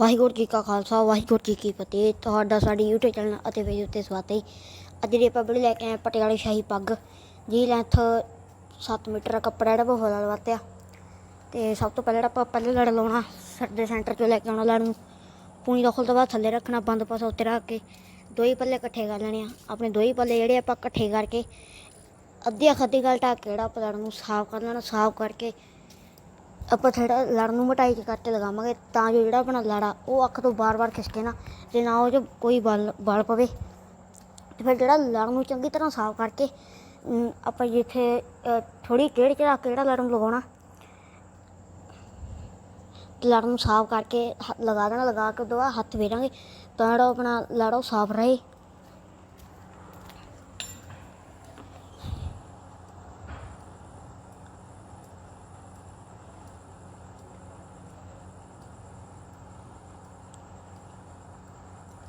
ਵਾਹਿਗੁਰੂ ਜੀ ਕਾ ਖਾਲਸਾ, ਵਾਹਿਗੁਰੂ ਜੀ ਕੀ ਫਤਿਹ। ਤੁਹਾਡਾ ਸਾਡੇ YouTube ਚੈਨਲ ਅਤੇ ਫੇਸਬੁੱਕ ਉੱਤੇ ਸਵਾਗਤ ਹੈ। ਅੱਜ ਦੀ ਆਪਾਂ ਵੀਡੀਓ ਲੈ ਕੇ ਆਏ ਪਟਿਆਲੇ ਸ਼ਾਹੀ ਪੱਗ ਜੀ ਲੈਂਥ 7 ਮੀਟਰ ਦਾ ਕੱਪੜਾ ਜਿਹੜਾ ਬਹੁਤ ਜ਼ਿਆਦਾ ਵਰਤਿਆ ਤੇ ਸਭ ਤੋਂ ਪਹਿਲਾਂ ਆਪਾਂ ਪਹਿਲੇ ਲੜ ਲਾਉਣਾ, ਸਿਰ ਦੇ ਸੈਂਟਰ ਤੋਂ ਲੈ ਕੇ ਆਉਣਾ ਲੜ ਨੂੰ। ਪੂਣੀ ਦਾ ਖੁੱਲ ਤੋਂ ਬਾਅਦ ਥੱਲੇ ਰੱਖਣਾ, ਬੰਦ ਪਾਸਾ ਉੱਤੇ ਰੱਖ ਕੇ। ਦੋ ਹੀ ਪੱਲੇ ਇਕੱਠੇ ਕਰ ਲੈਣੇ ਆ। ਆਪਣੇ ਦੋ ਹੀ ਪੱਲੇ ਜਿਹੜੇ ਆਪਾਂ ਇਕੱਠੇ ਕਰਕੇ, ਅੱਧੀ ਖੱਦੀ ਗੱਲ ਢੱਕ ਕੇ ਜਿਹੜਾ ਆਪਾਂ ਲੜ ਨੂੰ ਸਾਫ਼ ਕਰ ਲੈਣਾ, ਸਾਫ਼ ਕਰਕੇ ਆਪਾਂ ਥੋੜਾ ਲੜ ਨੂੰ ਮਟਾਈ ਕੇ ਕੱਟ ਲਗਾਵਾਂਗੇ, ਤਾਂ ਜੋ ਜਿਹੜਾ ਆਪਣਾ ਲੜਾ, ਉਹ ਅੱਖ ਤੋਂ ਬਾਰ-ਬਾਰ ਖਿਸਕੇ ਨਾ, ਤੇ ਨਾ ਉਹ 'ਚ ਕੋਈ ਬਲ ਬਲ ਪਵੇ। ਤੇ ਫਿਰ ਜਿਹੜਾ ਲੜ ਨੂੰ ਚੰਗੀ ਤਰ੍ਹਾਂ ਸਾਫ਼ ਕਰਕੇ ਆਪਾਂ ਜਿੱਥੇ ਥੋੜੀ ਟੇਢ ਚੜਾ ਕੇ ਜਿਹੜਾ ਲੜ ਨੂੰ ਲਗਾਉਣਾ ਲੜ ਨੂੰ ਸਾਫ਼ ਕਰਕੇ ਹ- ਲਗਾ ਦੇਣਾ, ਲਗਾ ਕੇ ਦੁਆ ਹੱਥ ਫੇਰਾਂਗੇ, ਤਾਂ ਜਿਹੜਾ ਆਪਣਾ ਲੜ ਉਹ ਸਾਫ਼ ਰਹੇ।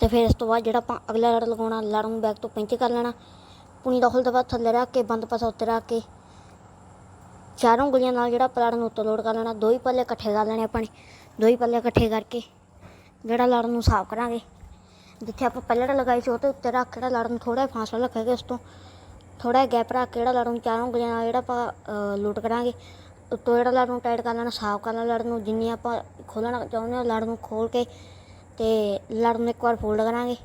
ਤੇ ਫਿਰ ਇਸ ਤੋਂ ਬਾਅਦ ਜਿਹੜਾ ਆਪਾਂ ਅਗਲਾ ਲੜ ਲਗਾਉਣਾ, ਲੜ ਨੂੰ ਬੈਕ ਤੋਂ ਪਿੰਚ ਕਰ ਲੈਣਾ। ਪੁਣੀ ਦਾ ਹੁਲ ਤੋਂ ਬਾਅਦ ਥੱਲੇ ਰੱਖ ਕੇ, ਬੰਦ ਪਾਸਾ ਉੱਤੇ ਰੱਖ ਕੇ। ਚਾਰੋਂ ਉਂਗਲੀਆਂ ਨਾਲ ਜਿਹੜਾ ਪਲੜ ਨੂੰ ਉੱਤੇ ਲੋਡ ਕਰ ਲੈਣਾ। ਦੋ ਹੀ ਪੱਲੇ ਇਕੱਠੇ ਕਰ ਲੈਣੇ ਆਪਾਂ ਨੇ। ਦੋ ਹੀ ਪੱਲੇ ਇਕੱਠੇ ਕਰਕੇ ਜਿਹੜਾ ਲੜ ਨੂੰ ਸਾਫ਼ ਕਰਾਂਗੇ। ਜਿੱਥੇ ਆਪਾਂ ਪੱਲੜ ਲਗਾਈ ਸੀ ਉਹਦੇ ਉੱਤੇ ਰੱਖ ਕੇ ਜਿਹੜਾ ਲੜ ਨੂੰ ਥੋੜਾ ਜਿਹਾ ਫਾਸਲਾ ਰੱਖਾਂਗੇ ਉਸ ਤੋਂ। ਥੋੜਾ ਜਿਹਾ ਗੈਪ ਰੱਖ ਕੇ ਜਿਹੜਾ ਲੜ ਨੂੰ ਚਾਰੋਂ ਉਂਗਲੀਆਂ ਨਾਲ ਜਿਹੜਾ ਆਪਾਂ ਲੋਡ ਕਰਾਂਗੇ। ਉੱਤੋਂ ਜਿਹੜਾ ਲੜ ਨੂੰ ਟਾਈਟ ਕਰ ਲੈਣਾ, ਸਾਫ਼ ਕਰ ਲੈਣਾ ਲੜ ਨੂੰ। ਜਿੰਨੀ ਆਪਾਂ ਖੋਲਣਾ ਚਾਹੁੰਦੇ ਹਾਂ, ਲੜ ਨੂੰ ਖੋਲ ਕੇ ਤੇ ਲੜ ਨੂੰ ਇੱਕ ਵਾਰ ਫੋਲਡ ਕਰਾਂਗੇ।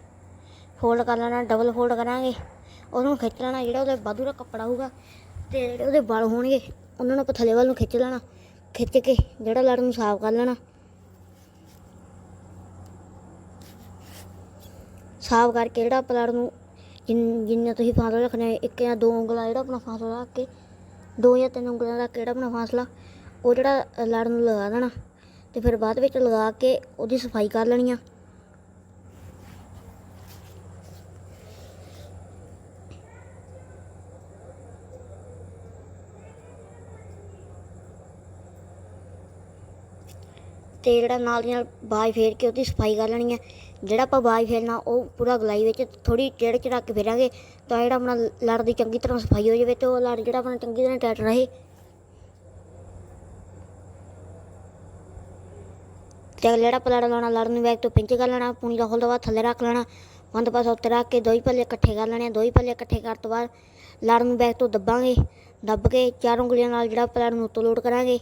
ਫੋਲਡ ਕਰ ਲੈਣਾ ਡਬਲ ਫੋਲਡ ਕਰਾਂਗੇ। ਉਹਨੂੰ ਖਿੱਚ ਲੈਣਾ, ਜਿਹੜਾ ਉਹਦੇ ਵਾਧੂ ਦਾ ਕੱਪੜਾ ਹੋਊਗਾ ਤੇ ਜਿਹੜੇ ਉਹਦੇ ਬਲ ਹੋਣਗੇ, ਉਹਨਾਂ ਨੂੰ ਆਪਾਂ ਥੱਲੇ ਵੱਲ ਨੂੰ ਖਿੱਚ ਲੈਣਾ। ਖਿੱਚ ਕੇ ਜਿਹੜਾ ਲੜ ਨੂੰ ਸਾਫ਼ ਕਰ ਲੈਣਾ। ਸਾਫ਼ ਕਰਕੇ ਜਿਹੜਾ ਆਪਾਂ ਲੜ ਨੂੰ ਜਿੰਨ, ਜਿੰਨਾ ਤੁਸੀਂ ਫਾਸਲਾ ਰੱਖਣਾ ਹੈ, ਇੱਕ ਜਾਂ ਦੋ ਉਂਗਲਾਂ ਜਿਹੜਾ ਆਪਣਾ ਫਾਸਲਾ ਰੱਖ ਕੇ, ਦੋ ਜਾਂ ਤਿੰਨ ਉਂਗਲਾਂ ਰੱਖ ਕੇ ਜਿਹੜਾ ਆਪਣਾ ਫਾਸਲਾ, ਉਹ ਜਿਹੜਾ ਲੜ ਨੂੰ ਲਗਾ ਦੇਣਾ। ਤੇ ਫਿਰ ਬਾਅਦ ਵਿੱਚ ਲਗਾ ਕੇ ਉਹਦੀ ਸਫ਼ਾਈ ਕਰ ਲੈਣੀ ਆ। ਤੇ ਜਿਹੜਾ ਨਾਲ ਦੀ ਨਾਲ ਬਾਜ ਫੇਰ ਕੇ ਉਹਦੀ ਸਫ਼ਾਈ ਕਰ ਲੈਣੀ ਹੈ ਜਿਹੜਾ ਆਪਾਂ ਬਾਜ ਫੇਰਨਾ, ਉਹ ਪੂਰਾ ਗਲਾਈ ਵਿੱਚ ਥੋੜੀ ਟੇੜ ਚੜਾ ਕੇ ਫੇਰਾਂਗੇ ਤਾਂ ਜਿਹੜਾ ਆਪਣਾ ਲੜ ਦੀ ਚੰਗੀ ਤਰ੍ਹਾਂ ਸਫ਼ਾਈ ਹੋ ਜਾਵੇ ਤੇ ਉਹ ਲੜ ਜਿਹੜਾ ਆਪਣਾ ਚੰਗੀ ਤਰ੍ਹਾਂ ਟੈਟ ਰਹੇ। ਤੇ ਅਗਲਾ ਜਿਹੜਾ ਪਲਾੜਾ ਲਾਉਣਾ ਲੜ ਨੂੰ ਬੈਗ ਤੋਂ ਪਿੰਚ ਕਰ ਲੈਣਾ, ਪੂਣੀ ਦਾ ਖੋਲ ਤੋਂ ਬਾਅਦ ਥੱਲੇ ਰੱਖ ਲੈਣਾ, ਬੰਦ ਪਾਸਾ ਉੱਤੇ ਰੱਖ ਕੇ ਦੋ ਹੀ ਪੱਲੇ ਇਕੱਠੇ ਕਰ ਲੈਣੇ ਆ। ਦੋ ਹੀ ਪੱਲੇ ਇਕੱਠੇ ਕਰਨ ਤੋਂ ਬਾਅਦ ਲੜ ਨੂੰ ਬੈਗ ਤੋਂ ਦੱਬਾਂਗੇ, ਦੱਬ ਕੇ ਚਾਰ ਉਂਗਲੀਆਂ ਨਾਲ ਜਿਹੜਾ ਪਲਾੜ ਨੂੰ ਉੱਤੋਂ ਲੋਡ ਕਰਾਂਗੇ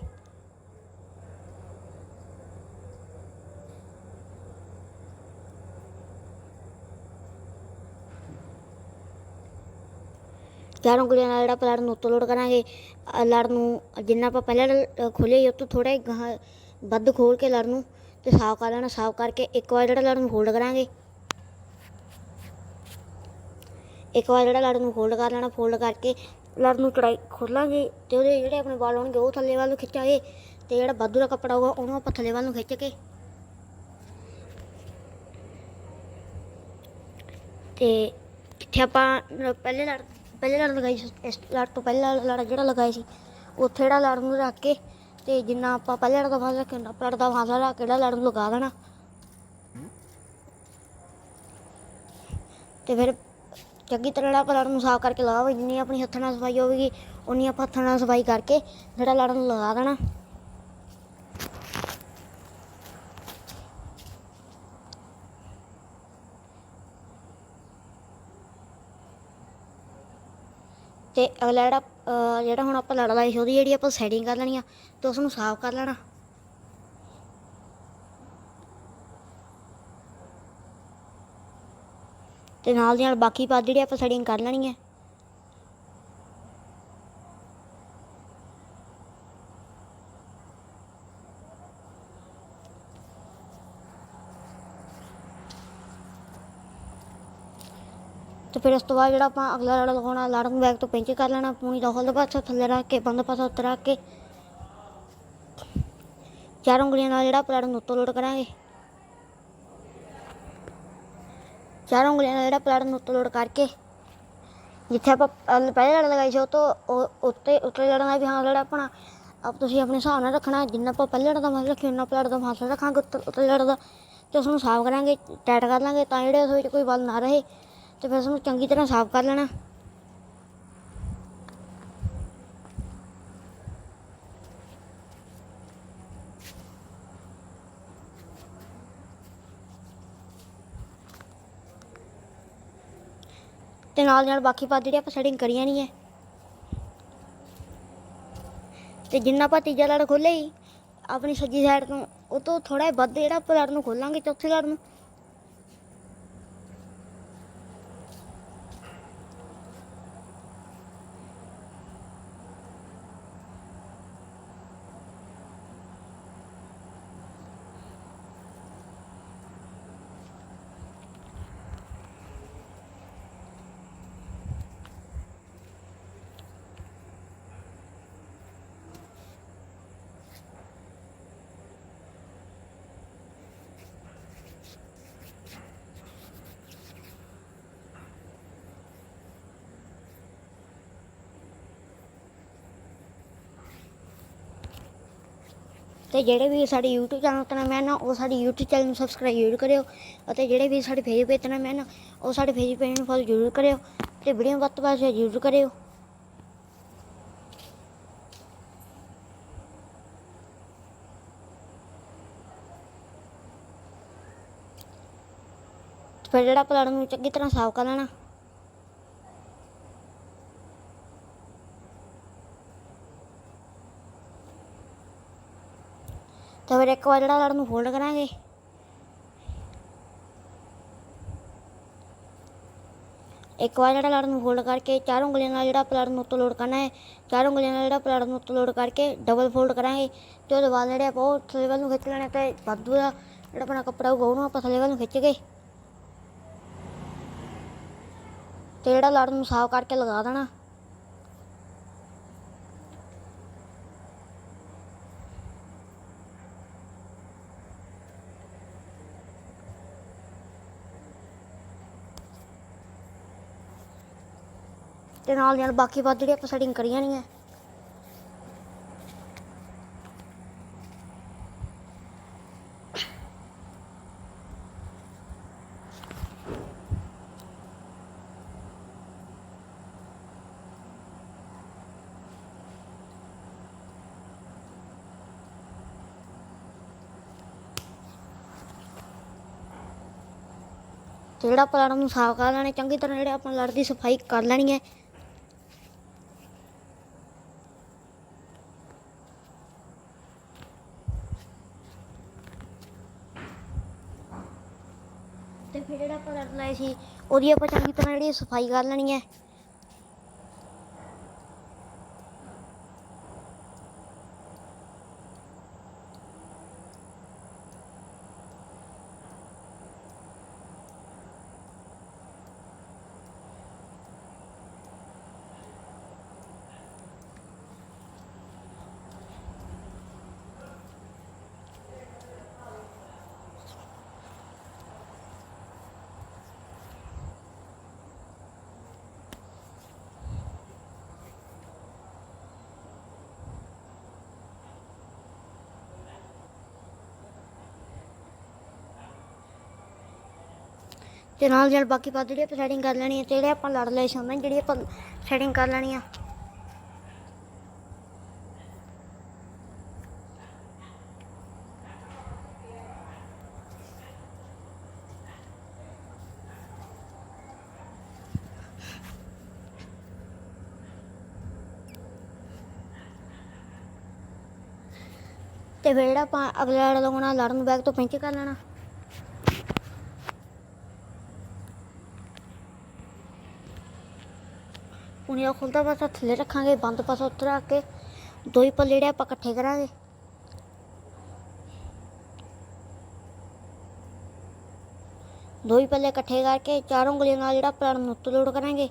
ਚਾਰ ਉਂਗਲੀਆਂ ਨਾਲ ਜਿਹੜਾ ਪਲਾੜ ਨੂੰ ਉੱਤੋਂ ਲੋਡ ਕਰਾਂਗੇ, ਅਹ ਲੜ ਨੂੰ ਜਿੰਨਾ ਆਪਾਂ ਪਹਿਲਾਂ ਖੋਲੇ ਉਹ ਤੋਂ ਥੋੜਾ ਗਾਹਾਂ, ਵੱਧ ਖੋਲ ਕੇ ਲੜ ਨੂੰ ਤੇ ਸਾਫ਼ ਕਰ ਲੈਣਾ, ਸਾਫ਼ ਕਰਕੇ ਇੱਕ ਵਾਰ ਜਿਹੜਾ ਲੜ ਨੂੰ ਫੋਲਡ ਕਰਾਂਗੇ। ਇੱਕ ਵਾਰ ਜਿਹੜਾ ਲੜ ਨੂੰ ਫੋਲਡ ਕਰ ਲੈਣਾ ਫੋਲਡ ਕਰਕੇ ਲੜ ਨੂੰ ਚੜਾਈ ਖੋਲਾਂਗੇ ਤੇ ਉਹਦੇ ਜਿਹੜੇ ਆਪਣੇ ਵਾਲ ਹੋਣਗੇ ਉਹ ਥੱਲੇ ਵੱਲ ਨੂੰ ਖਿੱਚਾਂਗੇ ਤੇ ਜਿਹੜਾ ਵਾਧੂ ਦਾ ਕੱਪੜਾ ਹੋਊਗਾ ਉਹਨੂੰ ਆਪਾਂ ਥੱਲੇ ਵੱਲ ਨੂੰ ਖਿੱਚ ਕੇ ਤੇ ਜਿੱਥੇ ਆਪਾਂ ਪਹਿਲੇ ਲੜ ਪਹਿਲੇ ਲੜ ਲਗਾਈ ਸੀ, ਇਸ ਲੜ ਤੋਂ ਪਹਿਲਾਂ ਲੜ ਜਿਹੜਾ ਲਗਾਇਆ ਸੀ, ਉੱਥੇ ਜਿਹੜਾ ਲੜ ਨੂੰ ਰੱਖ ਕੇ ਤੇ ਜਿੰਨਾ ਆਪਾਂ ਪਹਿਲੇ ਲੜ ਦਾ ਫਾਸਲਾ ਰੱਖਿਆ ਹੁੰਦਾ ਆਪਾਂ ਲੜ ਦਾ ਫਾਸਲਾ ਕਿਹੜਾ ਕੇ ਲੜ ਨੂੰ ਲਗਾ ਦੇਣਾ? ਤੇ ਫਿਰ ਚੰਗੀ ਤਰ੍ਹਾਂ ਜਿਹੜਾ ਆਪਾਂ ਲੜ ਨੂੰ ਸਾਫ਼ ਕਰਕੇ ਲਗਾਵਾਂਗੇ ਜਿੰਨੀ ਆਪਣੀ ਹੱਥਾਂ ਨਾਲ ਸਫ਼ਾਈ ਹੋਵੇਗੀ ਉਨੀ ਆਪਾਂ ਹੱਥਾਂ ਨਾਲ ਸਫ਼ਾਈ ਕਰਕੇ ਜਿਹੜਾ ਲੜਨ ਨੂੰ ਲਗਾ ਦੇਣਾ। ਤੇ ਅਗਲਾ ਜਿਹੜਾ, ਅਹ, ਜਿਹੜਾ ਹੁਣ ਆਪਾਂ ਲੜ ਲਾਈ ਸੀ, ਉਹਦੀ ਜਿਹੜੀ ਆਪਾਂ ਸੈਟਿੰਗ ਕਰ ਲੈਣੀ ਆ, ਤੇ ਉਸ ਨੂੰ ਸਾਫ਼ ਕਰ ਲੈਣਾ। ਤੇ ਨਾਲ ਦੀ ਨਾਲ ਬਾਕੀ ਪਾ ਜਿਹੜੀ ਆਪਾਂ ਸੈਟਿੰਗ ਕਰ ਲੈਣੀ ਹੈ ਫਿਰ ਉਸ ਤੋਂ ਬਾਅਦ ਜਿਹੜਾ ਆਪਾਂ ਅਗਲਾ ਲੜਾ ਲਗਾਉਣਾ ਲੜ ਨੂੰ ਬੈਕ ਤੋਂ ਪਿੰਚ ਕਰ ਲੈਣਾ ਪੂਣੀ ਦਾ ਹੋਲ ਪਾਸਾ ਥੱਲੇ ਰੱਖ ਕੇ, ਬੰਦ ਪਾਸਾ ਉੱਤੇ ਰੱਖ ਕੇ। ਚਾਰ ਉਂਗਲੀਆਂ ਨਾਲ ਜਿਹੜਾ ਪਲੜ ਨੂੰ ਉੱਤੋਂ ਲੋਡ ਕਰਾਂਗੇ। ਚਾਰ ਉਂਗਲੀਆਂ ਨਾਲ ਜਿਹੜਾ ਪਲੜ ਨੂੰ ਉੱਤੋਂ ਲੋਡ ਕਰਕੇ, ਜਿੱਥੇ ਆਪਾਂ ਅਲ- ਪਹਿਲੇ ਲੜ ਲਗਾਈ ਸੀ ਉਹ ਤੋਂ ਉਹ- ਉੱਤੇ ਉੱਤੇ ਲੜਨਾ ਵੀ ਹਾਂ ਲੜਾ ਆਪਣਾ। ਆਪ ਤੁਸੀਂ ਆਪਣੇ ਹਿਸਾਬ ਨਾਲ ਰੱਖਣਾ, ਜਿੰਨਾ ਆਪਾਂ ਪਹਿਲੇ ਲੜ ਦਾ ਮਾਸ ਰੱਖਿਆ ਉਹਨਾਂ ਪਲੜ ਦਾ ਮਾਸ ਰੱਖਾਂਗੇ, ਉੱਤੇ ਉੱਤੇ ਲੜ ਦਾ। ਤੇ ਉਸ ਨੂੰ ਸਾਫ਼ ਕਰਾਂਗੇ, ਟਾਈਟ ਕਰ ਲਾਂਗੇ, ਤਾਂ ਜਿਹੜੇ ਉਸ ਵਿੱਚ ਕੋਈ ਬਲ ਨਾ ਰਹੇ। ਤੇ ਫਿਰ ਉਸਨੂੰ ਚੰਗੀ ਤਰ੍ਹਾਂ ਸਾਫ਼ ਕਰ ਲੈਣਾ। ਤੇ ਨਾਲ ਨਾਲ ਬਾਕੀ ਪਾ ਜਿਹੜੀ ਆਪਾਂ ਸੈਟਿੰਗ ਕਰੀਆਂ ਨਹੀਂ ਹੈ ਤੇ ਜਿੰਨਾ ਆਪਾਂ ਤੀਜਾ ਲੜ ਖੋਲੇ ਆਪਣੀ ਸੱਜੀ ਸਾਈਡ ਤੋਂ ਉਹ ਤੋਂ ਥੋੜਾ ਵੱਧ ਜਿਹੜਾ ਆਪਾਂ ਲੜ ਨੂੰ ਖੋਲਾਂਗੇ ਚੌਥੀ ਲੜ ਨੂੰ। ਤੇ ਜਿਹੜੇ ਵੀ ਸਾਡੇ YouTube ਚੈਨਲ ਤੇ ਨਵੇਂ ਹਨ, ਉਹ ਸਾਡੇ YouTube ਚੈਨਲ ਨੂੰ ਸਬਸਕ੍ਰਾਈਬ ਜ਼ਰੂਰ ਕਰਿਓ ਅਤੇ ਜਿਹੜੇ ਵੀ ਸਾਡੇ ਫੇਸਬੁੱਕ ਪੇਜ ਤੇ ਨਵੇਂ ਹਨ, ਉਹ ਸਾਡੇ ਫੇਸਬੁੱਕ ਪੇਜ ਨੂੰ ਫੋਲੋ ਜ਼ਰੂਰ ਕਰਿਓ ਤੇ ਵੀਡੀਓ ਵੱਧ ਤੋਂ ਵੱਧ ਜ਼ਰੂਰ ਕਰਿਓ। ਫਿਰ ਜਿਹੜਾ ਪਲਾਟ ਨੂੰ ਚੰਗੀ ਤਰ੍ਹਾਂ ਸਾਫ਼ ਕਰ ਲੈਣਾ। ਤਾਂ ਫਿਰ ਇੱਕ ਵਾਰ ਜਿਹੜਾ ਲੜ ਨੂੰ ਫੋਲਡ ਕਰਾਂਗੇ। ਇੱਕ ਵਾਰ ਜਿਹੜਾ ਲੜ ਨੂੰ ਹੋਲਡ ਕਰਕੇ ਚਾਰ ਉਂਗਲੀਆਂ ਨਾਲ ਜਿਹੜਾ ਪਲਾਟ ਨੂੰ ਉੱਤੋਂ ਲੋਡ ਕਰਨਾ ਹੈ, ਚਾਰ ਉਂਗਲੀਆਂ ਨਾਲ ਜਿਹੜਾ ਪਲਾਟ ਨੂੰ ਉੱਤੋਂ ਲੋਡ ਕਰਕੇ ਡਬਲ ਫੋਲਡ ਕਰਾਂਗੇ ਤੇ ਉਹਦੇ ਬਾਅਦ ਜਿਹੜੇ ਆਪਾਂ ਉਹ ਥੱਲੇ ਵੱਲ ਨੂੰ ਖਿੱਚ ਲੈਣੇ ਤੇ ਵਾਧੂ ਦਾ ਜਿਹੜਾ ਆਪਣਾ ਕੱਪੜਾ ਹੋਊਗਾ ਉਹਨੂੰ ਆਪਾਂ ਥੱਲੇ ਵੱਲ ਨੂੰ ਖਿੱਚ ਕੇ ਤੇ ਜਿਹੜਾ ਲੜ ਨੂੰ ਸਾਫ਼ ਕਰਕੇ ਲਗਾ ਦੇਣਾ। ਤੇ ਨਾਲ ਨਾਲ ਬਾਕੀ ਬਾਅਦ ਜਿਹੜੀ ਆਪਾਂ ਸੈਟਿੰਗ ਕਰੀ ਨਹੀਂ ਹੈ ਤੇ ਜਿਹੜਾ ਆਪਾਂ ਲੜ ਨੂੰ ਸਾਫ਼ ਕਰ ਲੈਣੇ, ਚੰਗੀ ਤਰ੍ਹਾਂ ਜਿਹੜੇ ਆਪਾਂ ਲੜ ਦੀ ਸਫ਼ਾਈ ਕਰ ਲੈਣੀ ਹੈ। ਤੇ ਫਿਰ ਜਿਹੜਾ ਆਪਾਂ ਲੜ ਲਾਏ ਸੀ, ਉਹਦੀ ਆਪਾਂ ਚੰਗੀ ਤਰ੍ਹਾਂ ਜਿਹੜੀ ਸਫ਼ਾਈ ਕਰ ਲੈਣੀ ਹੈ। ਤੇ ਨਾਲ ਨਾਲ ਬਾਕੀ ਬਾਤ ਜਿਹੜੀ ਆਪਾਂ ਸੈਟਿੰਗ ਕਰ ਲੈਣੀ ਹੈ ਤੇ ਜਿਹੜੇ ਆਪਾਂ ਲੜ ਲਏ ਸੀ ਜਿਹੜੀ ਆਪਾਂ ਸੈਟਿੰਗ ਕਰ ਲੈਣੀ ਆ। ਤੇ ਫਿਰ ਜਿਹੜਾ ਆਪਾਂ ਅਗਲਾ ਲੜ ਲਗਾਉਣਾ ਲੜ ਨੂੰ ਤੋਂ ਪਿੰਚ ਕਰ ਲੈਣਾ। ਪੁਣੀਆ ਖੁੱਲਦਾ ਪਾਸਾ ਥੱਲੇ ਰੱਖਾਂਗੇ ਬੰਦ ਪਾਸਾ ਉੱਤੇ ਰੱਖ ਕੇ ਦੋ ਹੀ ਪੱਲੇ ਜਿਹੜੇ ਆਪਾਂ ਇਕੱਠੇ ਕਰਾਂਗੇ। ਦੋ ਹੀ ਪੱਲੇ ਇਕੱਠੇ ਕਰਕੇ ਚਾਰ ਉਂਗਲੀਆਂ ਨਾਲ ਜਿਹੜਾ ਪਲਾਨ ਨੂੰ ਉੱਤੇ ਲੋਡ ਕਰਾਂਗੇ।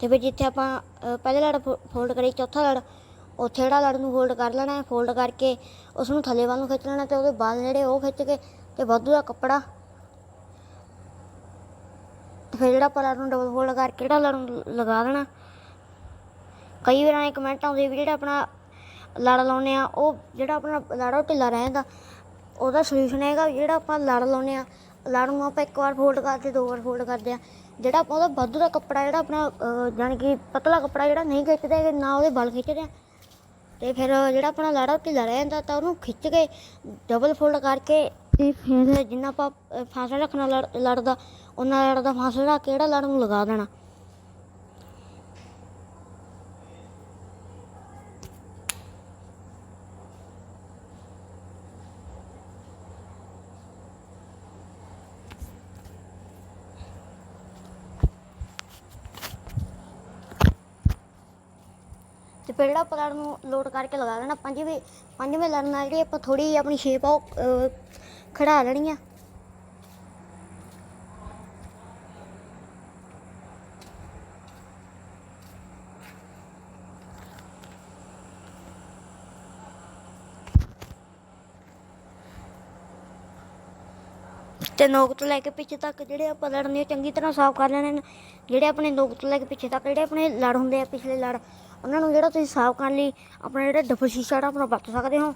ਤੇ ਫਿਰ ਜਿੱਥੇ ਆਪਾਂ ਅ, ਪਹਿਲੇ ਲੜ ਫੋਲਡ ਕਰੀ ਚੌਥਾ ਲੜ ਉੱਥੇ ਜਿਹੜਾ ਲੜ ਨੂੰ ਫੋਲਡ ਕਰ ਲੈਣਾ ਹੈ ਫੋਲਡ ਕਰਕੇ ਉਸ ਨੂੰ ਥੱਲੇ ਵੱਲ ਨੂੰ ਖਿੱਚ ਲੈਣਾ ਤੇ ਉਹਦੇ ਬਾਅਦ ਜਿਹੜੇ ਉਹ ਖਿੱਚ ਕੇ ਤੇ ਵਾਧੂ ਦਾ ਕੱਪੜਾ ਫਿਰ ਜਿਹੜਾ ਪਲਾਟ ਨੂੰ ਡਬਲ ਫੋਲਡ ਕਰਕੇ ਜਿਹੜਾ ਲੜ ਨੂੰ ਲਗਾ ਦੇਣਾ। ਕਈ ਵਾਰ ਐਂ ਕਮੈਂਟ ਆਉਂਦੇ ਵੀ ਜਿਹੜਾ ਆਪਣਾ ਲੜ ਲਾਉਨੇ ਆ ਉਹ ਜਿਹੜਾ ਆਪਣਾ ਲੜ ਉਹ ਢਿੱਲਾ ਰਹਿੰਦਾ ਉਹਦਾ ਸੋਲੂਸ਼ਨ ਹੈਗਾ ਵੀ ਜਿਹੜਾ ਆਪਾਂ ਲੜ ਲਾਉਨੇ ਆ ਲੜ ਨੂੰ ਆਪਾਂ ਇੱਕ ਵਾਰ ਫੋਲਡ ਕਰਦੇ ਦੋ ਵਾਰ ਫੋਲਡ ਕਰਦੇ ਆ। ਜਿਹੜਾ ਆਪਾਂ ਉਹਦਾ ਵਾਧੂ ਦਾ ਕੱਪੜਾ ਜਿਹੜਾ ਆਪਣਾ ਅਹ, ਜਾਣੀ ਕਿ ਪਤਲਾ ਕੱਪੜਾ ਜਿਹੜਾ ਨਹੀਂ ਖਿੱਚਦੇ ਨਾ ਉਹਦੇ ਬਲ ਖਿੱਚਦੇ ਆ। ਤੇ ਫਿਰ ਜਿਹੜਾ ਆਪਣਾ ਲਾੜਾ ਢਿੱਲਾ ਰਹਿ ਜਾਂਦਾ ਤਾਂ ਉਹਨੂੰ ਖਿੱਚ ਕੇ ਡਬਲ ਫੋਲਡ ਕਰਕੇ ਤੇ ਫਿਰ ਜਿੰਨਾ ਆਪਾਂ ਅ, ਫਾਸਲਾ ਰੱਖਣਾ ਲੜ- ਲੜਦਾ ਉਹਨਾਂ ਲੜਦਾ ਫਾਸਲਾ ਕਿਹੜਾ ਲੜ ਨੂੰ ਲਗਾ ਦੇਣਾ। ਤੇ ਫਿਰ ਜਿਹੜਾ ਆਪਾਂ ਲੜ ਨੂੰ ਲੋਡ ਕਰਕੇ ਲਗਾ ਦੇਣਾ ਪੰਜਵੇਂ ਪੰਜਵੇਂ ਲੜਨ ਨਾਲ ਜਿਹੜੀ ਆਪਾਂ ਥੋੜੀ ਆਪਣੀ ਸ਼ੇਪ ਆ ਖੜਾ ਲੈਣੀ ਆ ਤੇ ਨੋਕ ਤੋਂ ਲੈ ਕੇ ਪਿੱਛੇ ਤੱਕ ਜਿਹੜੇ ਆਪਾਂ ਲੜ ਨੇ ਚੰਗੀ ਤਰ੍ਹਾਂ ਸਾਫ਼ ਕਰ ਲੈਣੇ ਨੇ। ਜਿਹੜੇ ਆਪਣੇ ਨੋਕ ਤੋਂ ਲੈ ਕੇ ਪਿੱਛੇ ਤੱਕ, ਜਿਹੜੇ ਆਪਣੇ ਲੜ ਹੁੰਦੇ ਆ ਪਿਛਲੇ ਲੜ, ਉਹਨਾਂ ਨੂੰ ਜਿਹੜਾ ਤੁਸੀਂ ਸਾਫ਼ ਕਰਨ ਲਈ ਆਪਣਾ ਜਿਹੜਾ ਡਬਲ ਸ਼ੀਸ਼ਾ ਜਿਹੜਾ ਆਪਣਾ ਵਰਤ ਸਕਦੇ ਹੋ।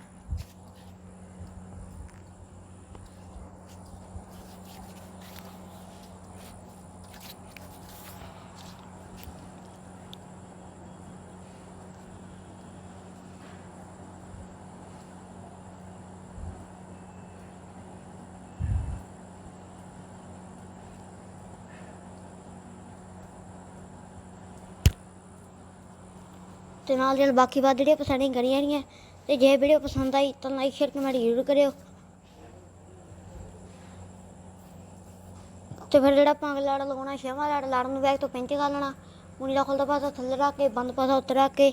ਤੇ ਨਾਲ ਜਿਹੜੇ ਬਾਕੀ ਬਾਤ ਜਿਹੜੀਆਂ ਪਸੰਦ ਕਰੀਆਂ ਰਹੀਆਂ ਤੇ ਜੇ ਵੀਡੀਓ ਪਸੰਦ ਆਈ ਤਾਂ ਲਾਈਕ ਸ਼ੇਅਰ ਕਮੈਂਟ ਜ਼ਰੂਰ ਕਰਿਓ। ਤੇ ਫਿਰ ਜਿਹੜਾ ਆਪਾਂ ਅਗਲਾ ਲੜ ਲਗਾਉਣਾ, ਛੇਵਾਂ ਲੜ ਲੜ ਨੂੰ ਬੈਗ ਤੋਂ ਪੈਂਤੀ ਕਰ ਲੈਣਾ। ਪੂਣੀ ਦਾ ਖੁੱਲਦਾ ਪਾਸਾ ਥੱਲੇ ਰੱਖ ਕੇ, ਬੰਦ ਪਾਸਾ ਉੱਤੇ ਰੱਖ ਕੇ,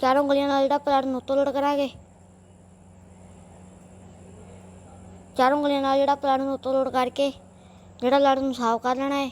ਚਾਰੋਂ ਉਂਗਲੀਆਂ ਨਾਲ ਜਿਹੜਾ ਪਲੜ ਨੂੰ ਉੱਤੋਂ ਲੋਡ ਕਰਾਂਗੇ। ਚਾਰੋਂ ਉਂਗਲੀਆਂ ਨਾਲ ਜਿਹੜਾ ਪਲੜ ਨੂੰ ਉੱਤੋਂ ਲੋਡ ਕਰਕੇ, ਜਿਹੜਾ ਲੜ ਨੂੰ ਸਾਫ਼ ਕਰ ਲੈਣਾ ਹੈ।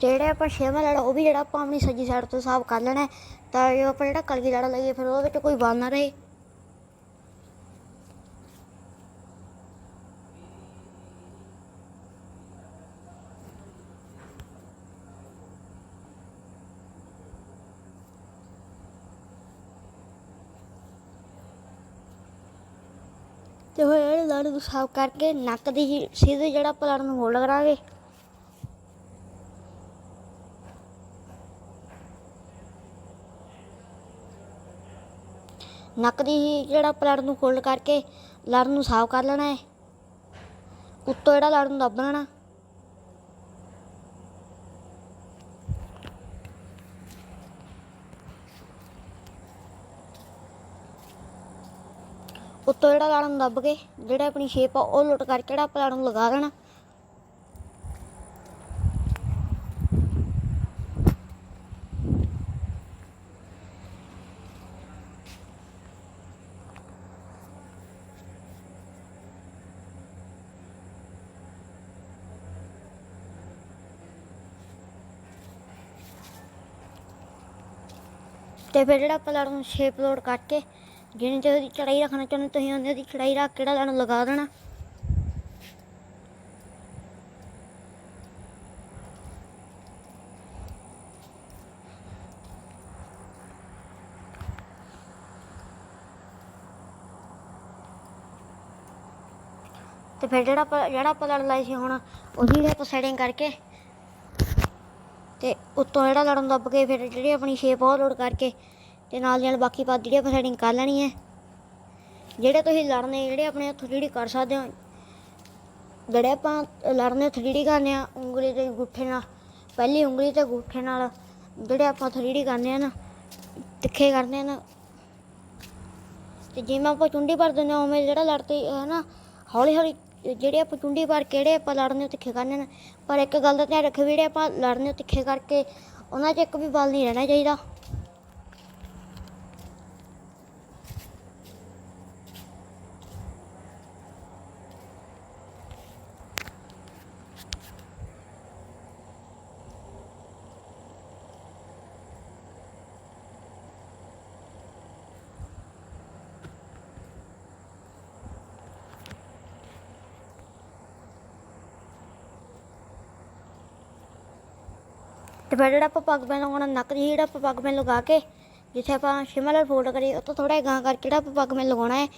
ਜਿਹੜੇ ਆਪਾਂ ਛੇਵਾਂ ਲੜਾ, ਉਹ ਵੀ ਜਿਹੜਾ ਆਪਾਂ ਆਪਣੀ ਸੱਜੀ ਸਾਈਡ ਤੋਂ ਸਾਫ਼ ਕਰ ਲੈਣਾ ਤਾਂ ਜੋ ਆਪਾਂ ਜਿਹੜਾ ਕਲਗੀ ਲੜਾ ਲਈਏ, ਫਿਰ ਉਹਦੇ ਵਿੱਚ ਕੋਈ ਵਾਲ ਨਾ ਰਹੇ। ਤੇ ਹੁਣ ਇਹ ਲੜ ਨੂੰ ਸਾਫ਼ ਕਰਕੇ ਨੱਕ ਦੀ ਹੀ- ਸਿੱਧੇ ਜਿਹੜਾ ਆਪਾਂ ਲੜ ਨੂੰ ਹੋਲਡ ਕਰਾਂਗੇ। ਨੱਕ ਦੀ ਹੀ ਜਿਹੜਾ ਪਲੜ ਨੂੰ ਫੋਲਡ ਕਰਕੇ ਲੜ ਨੂੰ ਸਾਫ਼ ਕਰ ਲੈਣਾ ਹੈ ਉੱਤੋਂ ਜਿਹੜਾ ਲੜ ਨੂੰ ਦੱਬ ਲੈਣਾ। ਉੱਤੋਂ ਜਿਹੜਾ ਲੜ ਨੂੰ ਦੱਬ ਕੇ, ਜਿਹੜਾ ਆਪਣੀ ਸ਼ੇਪ ਆ, ਉਹ ਲੁੱਟ ਕਰਕੇ ਜਿਹੜਾ ਪਲੜ ਨੂੰ ਲਗਾ ਦੇਣਾ। ਤੇ ਫਿਰ ਜਿਹੜਾ ਆਪਾਂ ਲੜ ਨੂੰ ਸ਼ੇਪ ਲੋਡ ਕਰਕੇ ਜਿਹਨੇ ਤੇ ਉਹਦੀ ਚੜਾਈ ਰੱਖਣਾ ਚਾਹੁੰਦੇ, ਤੁਸੀਂ ਉਹਨੇ ਦੀ ਚੜਾਈ ਰੱਖ ਕਿਹੜਾ ਲੜ ਲਗਾ ਦੇਣਾ। ਤੇ ਫਿਰ ਜਿਹੜਾ ਜਿਹੜਾ ਆਪਾਂ ਲੜ ਲਾਈ ਸੀ ਹੁਣ, ਉਹਦੀ ਜਿਹੜੇ ਆਪਾਂ ਸੈਟਿੰਗ ਕਰਕੇ ਤੇ ਉੱਤੋਂ ਜਿਹੜਾ ਲੜਨ ਦੱਬ ਕੇ ਫਿਰ ਜਿਹੜੀ ਆਪਣੀ ਸ਼ੇਪ ਉਹ ਲੋਡ ਕਰਕੇ ਤੇ ਨਾਲ ਦੀ ਨਾਲ ਬਾਕੀ ਪਾ ਜਿਹੜੀ ਆਪਾਂ ਸੈਟਿੰਗ ਕਰ ਲੈਣੀ ਹੈ। ਜਿਹੜੇ ਤੁਸੀਂ ਲੜਨੇ, ਜਿਹੜੇ ਆਪਣੇ ਹੱਥੋਂ ਜਿਹੜੀ ਕਰ ਸਕਦੇ ਹੋ, ਜਿਹੜੇ ਆਪਾਂ ਲੜਨੇ 3D ਕਰਨੇ ਆ, ਉਂਗਲੀ ਤੇ ਗੁੱਠੇ ਨਾਲ, ਪਹਿਲੀ ਉਂਗਲੀ ਤੇ ਗੁੱਠੇ ਨਾਲ ਜਿਹੜੇ ਆਪਾਂ 3D ਕਰਨੇ ਆ ਨਾ, ਤਿੱਖੇ ਕਰਨੇ ਆ ਨਾ। ਤੇ ਜਿਵੇਂ ਆਪਾਂ ਚੁੰਡੀ ਭਰ ਦਿੰਦੇ ਹਾਂ, ਉਵੇਂ ਜਿਹੜਾ ਲੜਦੇ, ਹੈ ਨਾ ਹੌਲੀ ਹੌਲੀ ਜਿਹੜੇ ਆਪਾਂ ਚੁੰਡੀ ਭਰ ਕੇ ਜਿਹੜੇ ਆਪਾਂ ਲੜਨੇ ਉਹ ਤਿੱਖੇ ਕਰਨੇ ਨੇ, ਪਰ ਇੱਕ ਗੱਲ ਦਾ ਧਿਆਨ ਰੱਖਿਓ, ਜਿਹੜੇ ਆਪਾਂ ਲੜਨੇ ਉਹ ਤਿੱਖੇ ਕਰਕੇ ਉਹਨਾਂ 'ਚ ਇੱਕ ਵੀ ਬਲ ਨਹੀਂ ਰਹਿਣਾ ਚਾਹੀਦਾ। ਤੇ ਫਿਰ ਜਿਹੜਾ ਆਪਾਂ ਪੱਗ ਪੈਨ ਲਗਾਉਣਾ ਨੱਕ ਦੀ ਜਿਹੜਾ ਆਪਾਂ ਪੱਗ ਪੈਨ ਲਗਾ ਕੇ, ਜਿੱਥੇ ਆਪਾਂ ਸ਼ਿਮਲਰ ਫੋਲਡ ਕਰੀਏ, ਉੱਥੋਂ ਥੋੜਾ ਗਾਂ ਕਰਕੇ ਜਿਹੜਾ ਆਪਾਂ ਪੱਗ ਪੈਨ ਲਗਾਉਣਾ ਹੈ।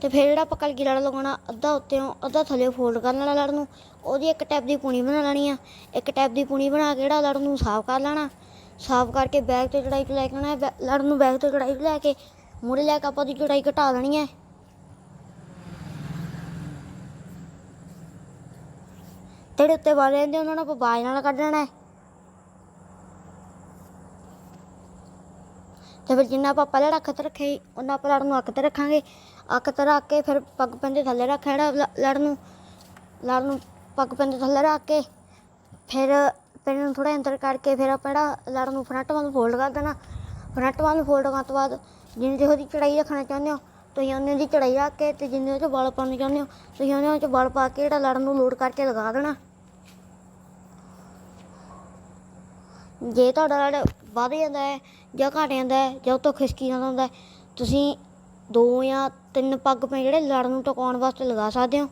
ਤੇ ਫਿਰ ਜਿਹੜਾ ਆਪਾਂ ਕਲਗੀ ਲੜ ਲਗਾਉਣਾ, ਅੱਧਾ ਉੱਤੇੋਂ ਅੱਧਾ ਥੱਲੇ ਫੋਲਡ ਕਰ ਲੈਣਾ ਲੜ ਨੂੰ, ਉਹਦੀ ਇੱਕ ਟੈਪ ਦੀ ਪੂਣੀ ਬਣਾ ਲੈਣੀ ਆ। ਇੱਕ ਟੈਪ ਦੀ ਪੂਣੀ ਬਣਾ ਕੇ ਜਿਹੜਾ ਲੜ ਨੂੰ ਸਾਫ਼ ਕਰ ਲੈਣਾ। ਸਾਫ਼ ਕਰਕੇ ਬੈਗ ਤੇ ਚੜਾਈ ਤੇ ਲੈ ਕੇ ਆਉਣਾ ਹੈ। ਬੈ- ਲੜ ਨੂੰ ਬੈਗ ਤੇ ਚੜਾਈ ਤੇ ਲੈ ਕੇ, ਮੂਹਰੇ ਲੈ ਕੇ ਆਪਾਂ ਉਹਦੀ ਚੜਾਈ ਘਟਾ ਲੈਣੀ ਹੈ। ਤੇ ਜਿਹੜੇ ਉੱਤੇ ਵਾਲੇ ਰਹਿੰਦੇ ਉਹਨਾਂ ਨੂੰ ਆਪਾਂ ਬਾਜ ਨਾਲ ਕੱਢ ਲੈਣਾ ਹੈ। ਤੇ ਫਿਰ ਜਿੰਨਾ ਆਪਾਂ ਪਹਿਲਾਂ ਰੱਖ ਤੇ ਰੱਖੇ ਉਹਨਾਂ ਆਪਾਂ ਲੜ ਨੂੰ ਅੱਖ ਤੇ ਰੱਖਾਂਗੇ। ਅੱਖ ਤੇ ਰੱਖ ਕੇ ਫਿਰ ਪੱਗ ਪੈਂਦੇ ਥੱਲੇ ਰੱਖਿਆ ਜਿਹੜਾ ਲ- ਲੜ ਨੂੰ। ਲੜ ਨੂੰ ਪੱਗ ਪੈਂਦੇ ਥੱਲੇ ਰੱਖ ਕੇ, ਫਿਰ ਪੈਨ ਨੂੰ ਥੋੜਾ ਅੰਦਰ ਕਰਕੇ ਫਿਰ ਆਪਾਂ ਜਿਹੜਾ ਲੜ ਨੂੰ ਫਰੰਟ ਵੱਲ ਫੋਲਡ ਕਰ ਦੇਣਾ। ਫਰੰਟ ਵੱਲ ਫੋਲਡ ਕਰਨ ਤੋਂ ਬਾਅਦ ਜਿੰਨੀ ਜਿਹੋ ਦੀ ਚੜਾਈ ਰੱਖਣਾ ਚਾਹੁੰਦੇ ਹੋ, ਤੁਸੀਂ ਉਹਨੇ ਦੀ ਚੜਾਈ ਰੱਖ ਕੇ ਤੇ ਜਿੰਨੇ ਉਹ 'ਚ ਬਲ ਪਾਉਣਾ ਚਾਹੁੰਦੇ ਹੋ, ਤੁਸੀਂ ਉਹਨੇ ਉਹ 'ਚ ਬਲ ਪਾ ਕੇ ਜਿਹੜਾ ਲੜ ਨੂੰ ਲੋਡ ਕਰਕੇ ਲਗਾ ਦੇਣਾ। ਜੇ ਤੁਹਾਡਾ ਲੜ ਵੱਧ ਜਾਂਦਾ ਹੈ ਜਾਂ ਘਟ ਜਾਂਦਾ ਹੈ ਜਾਂ ਉਹ ਤੋਂ ਖਿਸਕੀ ਜਾਂਦਾ ਹੁੰਦਾ ਤੁਸੀਂ ਦੋ ਜਾਂ ਤਿੰਨ ਪੱਗ ਪੈ ਜਿਹੜੇ ਲੜ ਨੂੰ ਟਿਕਾਉਣ ਵਾਸਤੇ ਲਗਾ ਸਕਦੇ ਹੋ।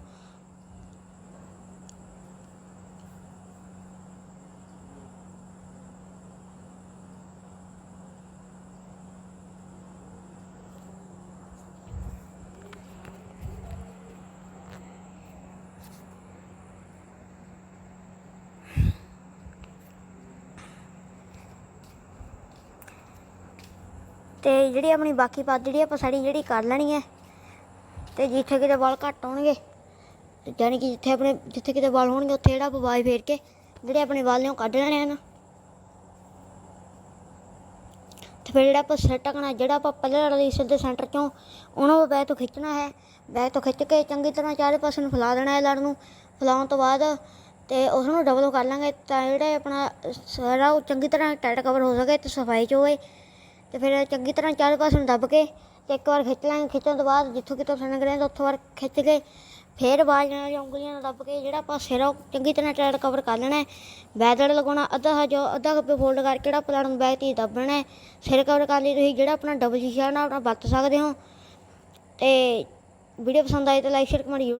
ਤੇ ਜਿਹੜੀ ਆਪਣੀ ਬਾਕੀ ਪੱਗ ਜਿਹੜੀ ਆਪਾਂ ਸਾੜੀ ਜਿਹੜੀ ਕਰ ਲੈਣੀ ਹੈ, ਤੇ ਜਿੱਥੇ ਕਿਤੇ ਵਾਲ ਘੱਟ ਹੋਣਗੇ ਯਾਨੀ ਕਿ ਜਿੱਥੇ ਆਪਣੇ ਜਿੱਥੇ ਕਿਤੇ ਵਾਲ ਹੋਣਗੇ, ਉੱਥੇ ਜਿਹੜਾ ਆਪਾਂ ਵਾਈ ਫੇਰ ਕੇ ਜਿਹੜੇ ਆਪਣੇ ਵਾਲ ਨੇ ਉਹ ਕੱਢ ਲੈਣੇ ਹਨ ਤੇ ਫਿਰ ਜਿਹੜਾ ਆਪਾਂ ਸਿਰ ਢਕਣਾ ਜਿਹੜਾ ਆਪਾਂ ਪਹਿਲੇ ਲੜ ਲਈ ਸਿਰ ਸੈਂਟਰ ਚੋਂ ਉਹਨੂੰ ਆਪਾਂ ਬੈਕ ਤੋਂ ਖਿੱਚਣਾ ਹੈ। ਬੈਕ ਤੋਂ ਖਿੱਚ ਕੇ ਚੰਗੀ ਤਰ੍ਹਾਂ ਚਾਰੇ ਪਾਸੇ ਨੂੰ ਫੈਲਾ ਦੇਣਾ ਹੈ ਲੜ ਨੂੰ। ਫੈਲਾਉਣ ਤੋਂ ਬਾਅਦ ਤੇ ਉਸ ਨੂੰ ਡਬਲ ਕਰ ਲਾਂਗੇ ਤਾਂ ਜਿਹੜਾ ਆਪਣਾ ਸਾਰਾ ਉਹ ਚੰਗੀ ਤਰ੍ਹਾਂ ਟਾਈਟ ਕਵਰ ਹੋ ਸਕੇ ਤੇ ਸਫ਼ਾਈ ਚ ਹੋਵੇ। ਤੇ ਫਿਰ ਚੰਗੀ ਤਰ੍ਹਾਂ ਚਾਰੇ ਪਾਸੇ ਨੂੰ ਦੱਬ ਕੇ ਤੇ ਇੱਕ ਵਾਰ ਖਿੱਚ ਲਾਂਗੇ। ਖਿੱਚਣ ਤੋਂ ਬਾਅਦ ਜਿੱਥੋਂ ਕਿਤੋਂ ਸਣ ਗਰੇ ਉੱਥੋਂ ਵਾਰ ਖਿੱਚ ਕੇ ਫੇਰ ਬਾਜ ਨਾਲ ਜਾਂ ਉਂਗਲੀਆਂ ਨਾਲ ਦੱਬ ਕੇ ਜਿਹੜਾ ਆਪਾਂ ਸਿਰ ਉਹ ਚੰਗੀ ਤਰ੍ਹਾਂ ਟਾਈਟ ਕਵਰ ਕਰ ਲੈਣਾ ਹੈ। ਬੈਦੜ ਲਗਾਉਣਾ, ਅੱਧਾ ਜੋ ਅੱਧਾ ਕੱਪੇ ਫੋਲਡ ਕਰਕੇ ਜਿਹੜਾ ਪਲਾੜ ਨੂੰ ਬੈਕ ਤੇ ਦੱਬਣਾ ਹੈ। ਸਿਰ ਕਵਰ ਕਰ ਲਈ, ਤੁਸੀਂ ਜਿਹੜਾ ਆਪਣਾ ਡਬਲ ਸ਼ੀਸ਼ਾ ਨਾਲ ਆਪਣਾ ਵਰਤ ਸਕਦੇ ਹੋ। ਤੇ ਵੀਡੀਓ ਪਸੰਦ ਆਈ ਤਾਂ ਲਾਈਕ ਸ਼ੇਅਰ ਕਮੈਂਟ